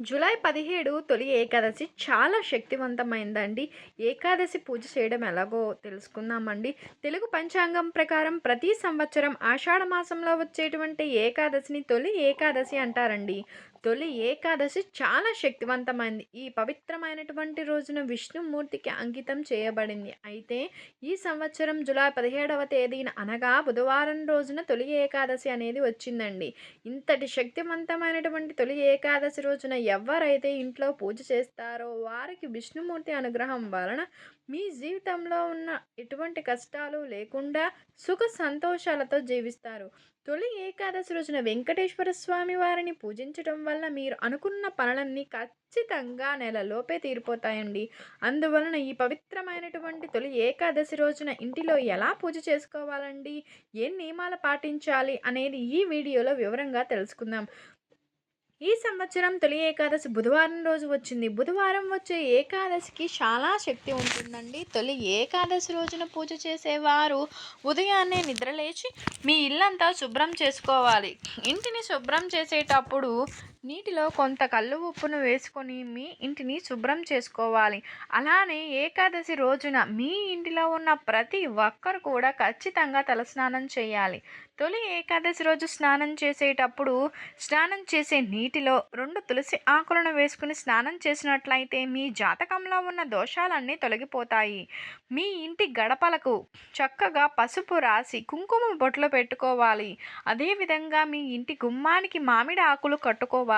July పదిహేడు తొలి ఏకాదశి చాలా శక్తివంతమైందండి. ఏకాదశి పూజ చేయడం ఎలాగో తెలుసుకుందామండి. తెలుగు పంచాంగం ప్రకారం ప్రతి సంవత్సరం ఆషాఢ మాసంలో వచ్చేటువంటి ఏకాదశిని తొలి ఏకాదశి అంటారండి. తొలి ఏకాదశి చాలా శక్తివంతమైంది. ఈ పవిత్రమైనటువంటి రోజున విష్ణుమూర్తికి అంకితం చేయబడింది. అయితే ఈ సంవత్సరం జులై పదిహేడవ తేదీన అనగా బుధవారం రోజున తొలి ఏకాదశి అనేది వచ్చిందండి. ఇంతటి శక్తివంతమైనటువంటి తొలి ఏకాదశి రోజున ఎవరైతే ఇంట్లో పూజ చేస్తారో వారికి విష్ణుమూర్తి అనుగ్రహం వలన మీ జీవితంలో ఉన్న ఎటువంటి కష్టాలు లేకుండా సుఖ సంతోషాలతో జీవిస్తారు. తొలి ఏకాదశి రోజున వెంకటేశ్వర స్వామి వారిని పూజించడం వల్ల మీరు అనుకున్న పనులన్నీ ఖచ్చితంగా నెలలోపే తీరిపోతాయండి. అందువలన ఈ పవిత్రమైనటువంటి తొలి ఏకాదశి రోజున ఇంటిలో ఎలా పూజ చేసుకోవాలండి? ఏ నియమాలు పాటించాలి? అనేది ఈ వీడియోలో వివరంగా తెలుసుకుందాం. ఈ సంవత్సరం తొలి ఏకాదశి బుధవారం రోజు వచ్చింది. బుధవారం వచ్చే ఏకాదశికి చాలా శక్తి ఉంటుందండి. తొలి ఏకాదశి రోజున పూజ చేసేవారు ఉదయాన్నే నిద్రలేచి మీ ఇల్లంతా శుభ్రం చేసుకోవాలి. ఇంటిని శుభ్రం చేసేటప్పుడు నీటిలో కొంత కళ్ళు ఉప్పును వేసుకొని మీ ఇంటిని శుభ్రం చేసుకోవాలి. అలానే ఏకాదశి రోజున మీ ఇంటిలో ఉన్న ప్రతి ఒక్కరు కూడా ఖచ్చితంగా తలస్నానం చేయాలి. తొలి ఏకాదశి రోజు స్నానం చేసేటప్పుడు స్నానం చేసే నీటిలో రెండు తులసి ఆకులను వేసుకుని స్నానం చేసినట్లయితే మీ జాతకంలో ఉన్న దోషాలన్నీ తొలగిపోతాయి. మీ ఇంటి గడపలకు చక్కగా పసుపు రాసి కుంకుమ బొట్లు పెట్టుకోవాలి. అదేవిధంగా మీ ఇంటి గుమ్మానికి మామిడి ఆకులు కట్టుకోవాలి.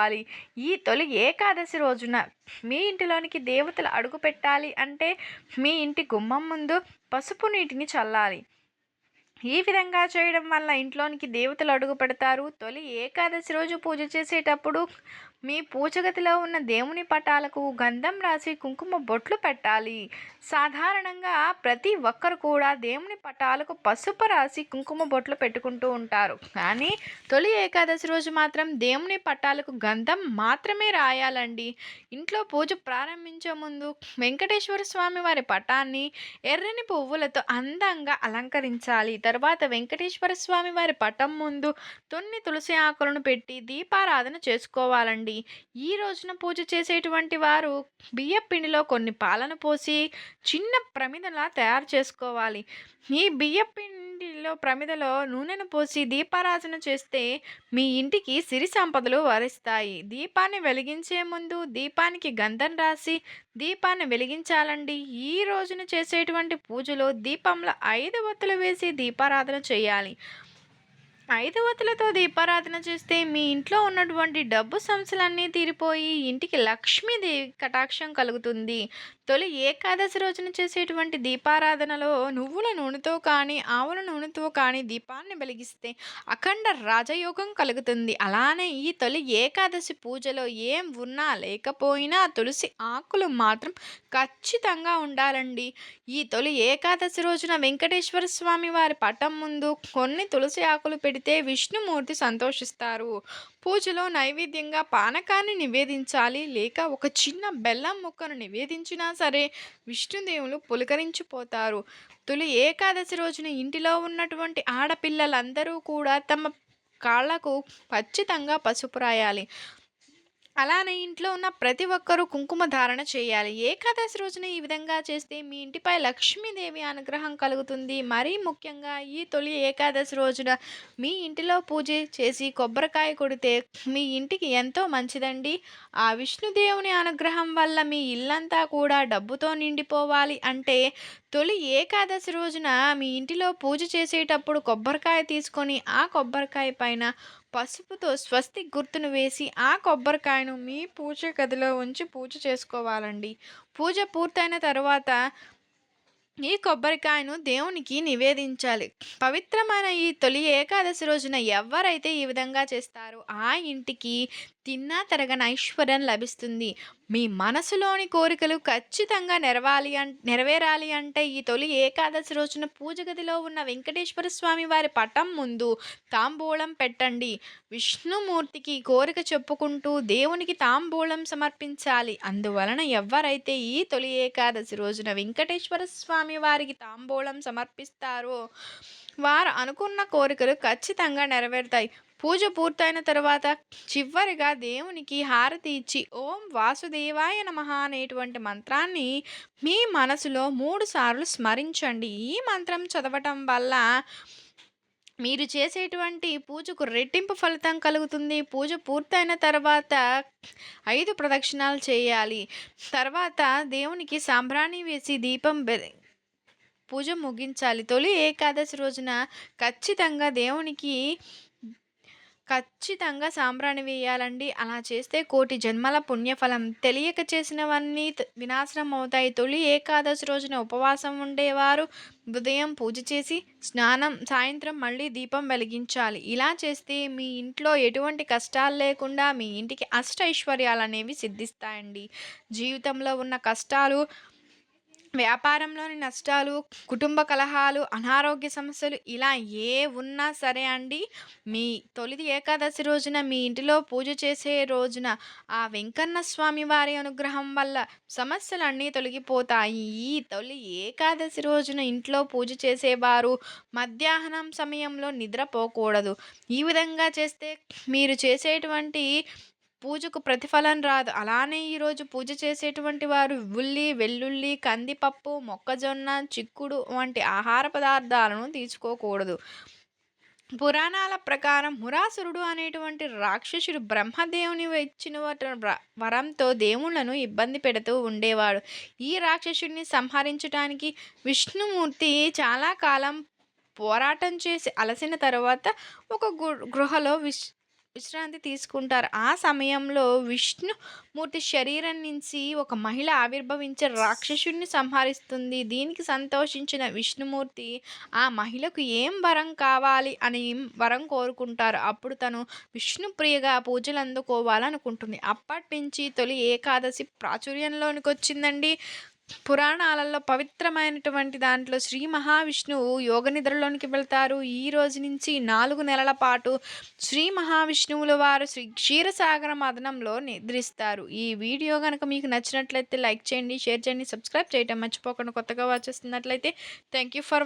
ఈ తొలి ఏకాదశి రోజున మీ ఇంటిలోనికి దేవతలు అడుగు పెట్టాలి అంటే మీ ఇంటి గుమ్మం ముందు పసుపు నీటిని చల్లాలి. ఈ విధంగా చేయడం వల్ల ఇంట్లోనికి దేవతలు అడుగు పెడతారు. తొలి ఏకాదశి రోజు పూజ చేసేటప్పుడు మీ పూచగతిలో ఉన్న దేవుని పటాలకు గంధం రాసి కుంకుమ బొట్లు పెట్టాలి. సాధారణంగా ప్రతి ఒక్కరు కూడా దేవుని పటాలకు పసుపు రాసి కుంకుమ బొట్లు పెట్టుకుంటూ ఉంటారు. కానీ తొలి ఏకాదశి రోజు మాత్రం దేవుని పటాలకు గంధం మాత్రమే రాయాలండి. ఇంట్లో పూజ ప్రారంభించే ముందు వెంకటేశ్వర స్వామి వారి పటాన్ని ఎర్రని పువ్వులతో అందంగా అలంకరించాలి. తర్వాత వెంకటేశ్వర స్వామి వారి పటం ముందు తొన్ని తులసి ఆకులను పెట్టి దీపారాధన చేసుకోవాలండి. ఈ రోజున పూజ చేసేటువంటి వారు బియ్య పిండిలో కొన్ని పాలను పోసి చిన్న ప్రమిదలా తయారు చేసుకోవాలి. ఈ బియ్య పిండిలో ప్రమిదలో నూనెను పోసి దీపారాధన చేస్తే మీ ఇంటికి సిరి సంపదలు వరిస్తాయి. దీపాన్ని వెలిగించే ముందు దీపానికి గంధం రాసి దీపాన్ని వెలిగించాలండి. ఈ రోజున చేసేటువంటి పూజలో దీపంలో ఐదు ఒత్తులు వేసి దీపారాధన చేయాలి. ఐదు దీపారాధన చేస్తే మీ ఇంట్లో ఉన్నటువంటి డబ్బు సమస్యలన్నీ తీరిపోయి ఇంటికి లక్ష్మీదేవి కటాక్షం కలుగుతుంది. తొలి ఏకాదశి రోజున చేసేటువంటి దీపారాధనలో నువ్వుల నూనెతో కానీ ఆవుల నూనెతో కానీ దీపాన్ని వెలిగిస్తే అఖండ రాజయోగం కలుగుతుంది. అలానే ఈ తొలి ఏకాదశి పూజలో ఏం ఉన్నా లేకపోయినా తులసి ఆకులు మాత్రం ఖచ్చితంగా ఉండాలండి. ఈ తొలి ఏకాదశి రోజున వెంకటేశ్వర స్వామి వారి పటం ముందు కొన్ని తులసి ఆకులు పెడితే విష్ణుమూర్తి సంతోషిస్తారు. పూజలో నైవేద్యంగా పానకాన్ని నివేదించాలి. లేక ఒక చిన్న బెల్లం ముక్కను నివేదించినా సరే విష్ణుదేవులు పులకరించిపోతారు. తొలి ఏకాదశి రోజున ఇంటిలో ఉన్నటువంటి ఆడపిల్లలందరూ కూడా తమ కాళ్ళకు ఖచ్చితంగా పసుపు రాయాలి. అలానే ఇంట్లో ఉన్న ప్రతి ఒక్కరూ కుంకుమ ధారణ చేయాలి. ఏకాదశి రోజున ఈ విధంగా చేస్తే మీ ఇంటిపై లక్ష్మీదేవి అనుగ్రహం కలుగుతుంది. మరీ ముఖ్యంగా ఈ తొలి ఏకాదశి రోజున మీ ఇంటిలో పూజ చేసి కొబ్బరికాయ కొడితే మీ ఇంటికి ఎంతో మంచిదండి. ఆ విష్ణుదేవుని అనుగ్రహం వల్ల మీ ఇల్లంతా కూడా డబ్బుతో నిండిపోవాలి అంటే తొలి ఏకాదశి రోజున మీ ఇంటిలో పూజ చేసేటప్పుడు కొబ్బరికాయ తీసుకొని ఆ కొబ్బరికాయ పైన పసుపుతో స్వస్తి గుర్తును వేసి ఆ కొబ్బరికాయను మీ పూజ గదిలో ఉంచి పూజ చేసుకోవాలండి. పూజ పూర్తయిన తర్వాత ఈ కొబ్బరికాయను దేవునికి నివేదించాలి. పవిత్రమైన ఈ తొలి ఏకాదశి రోజున ఎవరైతే ఈ విధంగా చేస్తారో ఆ ఇంటికి తిన్నా తరగని ఐశ్వర్యం లభిస్తుంది. మీ మనసులోని కోరికలు ఖచ్చితంగా నెరవాలి అన్ నెరవేరాలి అంటే ఈ తొలి ఏకాదశి రోజున పూజ గదిలో ఉన్న వెంకటేశ్వర స్వామి వారి పటం ముందు తాంబూలం పెట్టండి. విష్ణుమూర్తికి కోరిక చెప్పుకుంటూ దేవునికి తాంబూలం సమర్పించాలి. అందువలన ఎవరైతే ఈ తొలి ఏకాదశి రోజున వెంకటేశ్వర స్వామి వారికి తాంబూలం సమర్పిస్తారో వారు అనుకున్న కోరికలు ఖచ్చితంగా నెరవేరుతాయి. పూజ పూర్తయిన తర్వాత చివరిగా దేవునికి హారతి ఇచ్చి ఓం వాసుదేవాయ నమః అనేటువంటి మంత్రాన్ని మీ మనసులో మూడు సార్లు స్మరించండి. ఈ మంత్రం చదవటం వల్ల మీరు చేసేటువంటి పూజకు రెట్టింపు ఫలితం కలుగుతుంది. పూజ పూర్తయిన తర్వాత ఐదు ప్రదక్షిణాలు చేయాలి. తర్వాత దేవునికి సాంబ్రాణి వేసి దీపం బె- పూజ ముగించాలి. తొలి ఏకాదశి రోజున ఖచ్చితంగా దేవునికి ఖచ్చితంగా సాంబ్రాణి వేయాలండి. అలా చేస్తే కోటి జన్మల పుణ్యఫలం. తెలియక చేసినవన్నీ వినాశనం అవుతాయి తొలి ఏకాదశి రోజున ఉపవాసం ఉండేవారు. ఉదయం పూజ చేసి స్నానం సాయంత్రం మళ్ళీ దీపం వెలిగించాలి. ఇలా చేస్తే మీ ఇంట్లో ఎటువంటి కష్టాలు లేకుండా మీ ఇంటికి అష్ట ఐశ్వర్యాలు అనేవి సిద్ధిస్తాయండి. జీవితంలో ఉన్న కష్టాలు వ్యాపారంలోని నష్టాలు కుటుంబ కలహాలు అనారోగ్య సమస్యలు ఇలా ఏ ఉన్నా సరే అండి మీ తొలిది ఏకాదశి రోజున మీ ఇంటిలో పూజ చేసే రోజున ఆ వెంకన్న స్వామి వారి అనుగ్రహం వల్ల సమస్యలన్నీ తొలగిపోతాయి. ఈ తొలి ఏకాదశి రోజున ఇంట్లో పూజ చేసేవారు మధ్యాహ్నం సమయంలో నిద్రపోకూడదు. ఈ విధంగా చేస్తే మీరు చేసేటువంటి పూజకు ప్రతిఫలం రాదు. అలానే ఈరోజు పూజ చేసేటువంటి వారు ఉల్లి వెల్లుల్లి కందిపప్పు మొక్కజొన్న చిక్కుడు వంటి ఆహార పదార్థాలను తీసుకోకూడదు. పురాణాల ప్రకారం మురాసురుడు అనేటువంటి రాక్షసుడు బ్రహ్మదేవుని ఇచ్చిన వరంతో దేవుళ్ళను ఇబ్బంది పెడుతూ ఉండేవాడు. ఈ రాక్షసుడిని సంహరించడానికి విష్ణుమూర్తి చాలా కాలం పోరాటం చేసి అలసిన తర్వాత ఒక గు- గృహలో విష్ విశ్రాంతి తీసుకుంటారు. ఆ సమయంలో విష్ణుమూర్తి శరీరం నుంచి ఒక మహిళ ఆవిర్భవించే రాక్షసుడిని సంహరిస్తుంది. దీనికి సంతోషించిన విష్ణుమూర్తి ఆ మహిళకు ఏం వరం కావాలి? అని వరం కోరుకుంటారు. అప్పుడు తను విష్ణుప్రియగా పూజలు అందుకోవాలనుకుంటుంది అప్పటి నుంచి తొలి ఏకాదశి ప్రాచుర్యంలోనికి వచ్చిందండి పురాణాలలో పవిత్రమైనటువంటి దాంట్లో శ్రీ మహావిష్ణువు యోగ నిద్రలోనికి వెళ్తారు. ఈ రోజు నుంచి నాలుగు నెలల పాటు శ్రీ మహావిష్ణువుల వారు శ్రీ క్షీరసాగర మదనంలో నిద్రిస్తారు. ఈ వీడియో కనుక మీకు నచ్చినట్లయితే లైక్ చేయండి షేర్ చేయండి సబ్స్క్రైబ్ చేయటం మర్చిపోకుండా కొత్తగా వచ్చేస్తున్నట్లయితే థ్యాంక్ యూ ఫర్